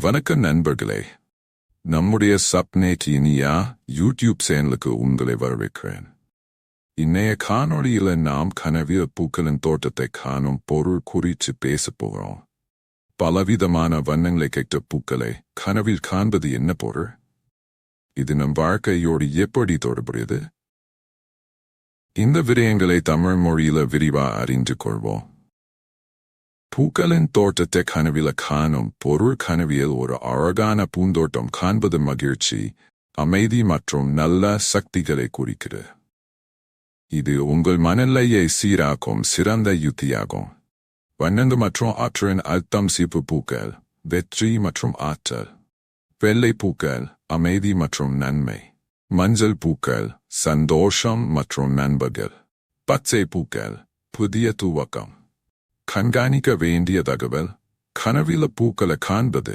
வணக்கம் நண்பர்களே நம்முடைய சப்னே இனியா யூடியூப் சேனலுக்கு உங்களை வரவேற்கிறேன். இன்னைய காணொளியில நாம் கனவில் பூக்களின் தோட்டத்தை காணும் பொருள் குறித்து பேசப் போகிறோம். பலவிதமான வண்ணங்களை கேட்ட பூக்களை கனவில் காண்பது என்ன பொருள்? இது நம் வாழ்க்கையோடு எப்படி தொடர்புடையது? இந்த விடயங்களை தமிழ் மொழியில விரிவா அறிந்து கொள்வோம். பூக்களின் தோட்டத்தை கனவில காணும் பொருள் கனவியல் ஒரு அழகான பூந்தோட்டம் காண்பது மகிழ்ச்சி அமைதி மற்றும் நல்ல சக்திகளை குறிக்கிறது இது உங்கள் மனநிலையை சீராக்கும் சிறந்த யுத்தியாகும் வண்ணந்து மற்றும் ஆற்றலின் அழுத்தம் சிப்பு பூக்கள் வெற்றி மற்றும் ஆற்றல் வெள்ளை பூக்கள் அமைதி மற்றும் நன்மை மஞ்சள் பூக்கள் சந்தோஷம் மற்றும் நண்பர்கள் பச்சை பூக்கள் புதிய துவக்கம் கண்காணிக்க வேண்டிய தகவல் கனவில பூக்களை காண்பது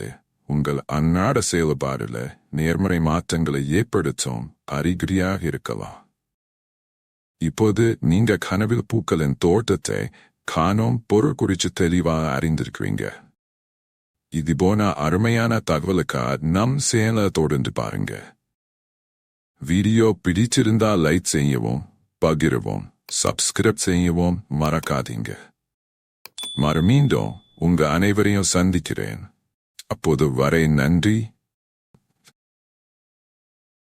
உங்கள் அன்னாட செயல்பாடுல நேர்மறை மாற்றங்களை ஏற்படுத்தும் அறிகுறியாக இருக்கலாம். இப்போது நீங்க கனவில் பூக்களின் தோட்டத்தை காணோம் பொருள் குறித்து தெளிவாக அறிந்திருக்கிறீங்க. இது போன அருமையான தகவலுக்கா நம் சேனலை தொடர்ந்து பாருங்க. வீடியோ பிடிச்சிருந்தா லைக் செய்யவும் பகிரவும் சப்ஸ்கிரைப் செய்யவும் மறக்காதீங்க. மறுமீண்டும் உங்க அனைவரையும் சந்திக்கிறேன். அப்போது வரை நன்றி.